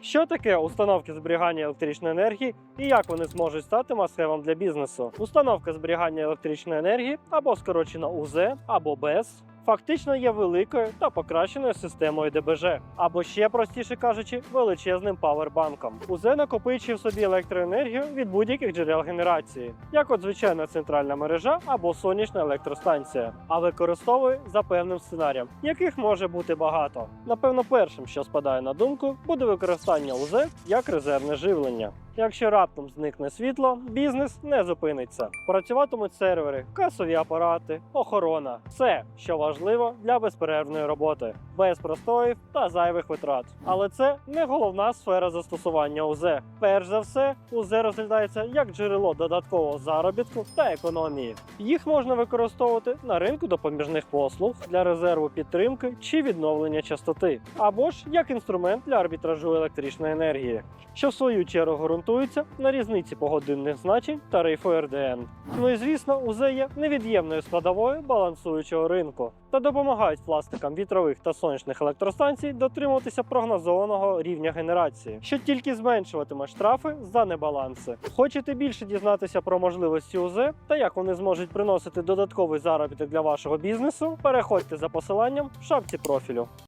Що таке установки зберігання електричної енергії і як вони зможуть стати масивом для бізнесу? Установка зберігання електричної енергії або скорочена УЗ, або БЕС фактично є великою та покращеною системою ДБЖ, або ще простіше кажучи, величезним павербанком. УЗ накопичує в собі електроенергію від будь-яких джерел генерації, як от звичайна центральна мережа або сонячна електростанція, а використовує за певним сценарієм, яких може бути багато. Напевно, першим, що спадає на думку, буде використання УЗ як резервне живлення. Якщо раптом зникне світло, бізнес не зупиниться. Працюватимуть сервери, касові апарати, охорона все, що важливо для безперервної роботи, без простоїв та зайвих витрат. Але це не головна сфера застосування УЗ. Перш за все, УЗ розглядається як джерело додаткового заробітку та економії. Їх можна використовувати на ринку допоміжних послуг для резерву підтримки чи відновлення частоти, або ж як інструмент для арбітражу електричної енергії що в свою чергу ґрунтується на різниці погодинних значень тарифу РДН. Ну і звісно, УЗ є невід'ємною складовою балансуючого ринку та допомагають власникам вітрових та сонячних електростанцій дотримуватися прогнозованого рівня генерації, що тільки зменшуватиме штрафи за небаланси. Хочете більше дізнатися про можливості УЗ та як вони зможуть приносити додатковий заробіток для вашого бізнесу? Переходьте за посиланням в шапці профілю.